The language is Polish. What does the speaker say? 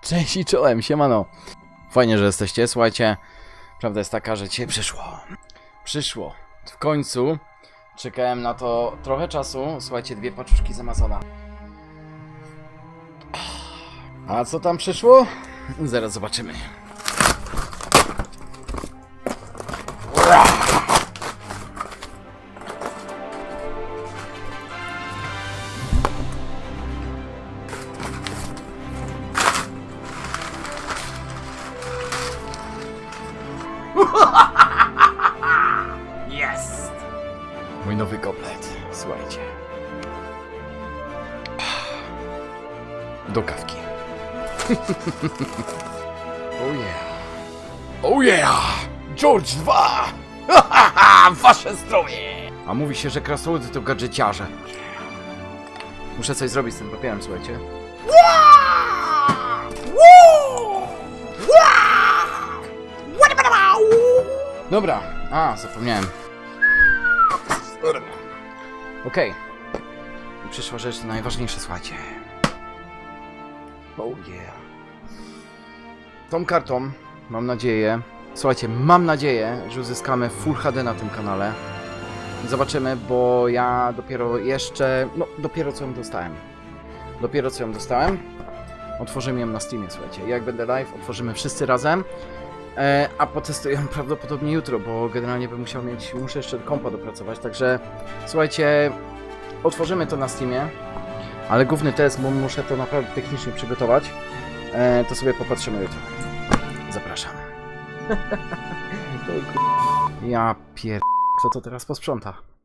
Cześć i czołem, siemano. Fajnie, że jesteście. Słuchajcie, prawda jest taka, że dzisiaj przyszło. Przyszło. W końcu. Czekałem na to trochę czasu. Słuchajcie, dwie paczuszki z Amazona. A co tam przyszło? Zaraz zobaczymy. Jest! Mój nowy komplet. Słuchajcie. Do kawki. oh yeah. Oh yeah! George 2! Wasze zdrowie! A mówi się, że krasnoludy to gadżeciarze. Muszę coś zrobić z tym papierem, słuchajcie. Dobra, a, zapomniałem. Okej. I przyszła rzecz najważniejsza, słuchajcie. Oh yeah. Tą kartą, mam nadzieję, słuchajcie, mam nadzieję, że uzyskamy Full HD na tym kanale. Zobaczymy, bo ja dopiero jeszcze, no dopiero co ją dostałem. Dopiero co ją dostałem. Otworzymy ją na Steamie, słuchajcie. Jak będę live, otworzymy wszyscy razem. E, a potestuję prawdopodobnie jutro, bo generalnie bym musiał mieć, muszę jeszcze kompa dopracować, także słuchajcie, otworzymy to na Steamie, ale główny test, bo muszę to naprawdę technicznie przygotować, e, to sobie popatrzymy jutro. Zapraszam. Ja pier... Kto to teraz posprząta?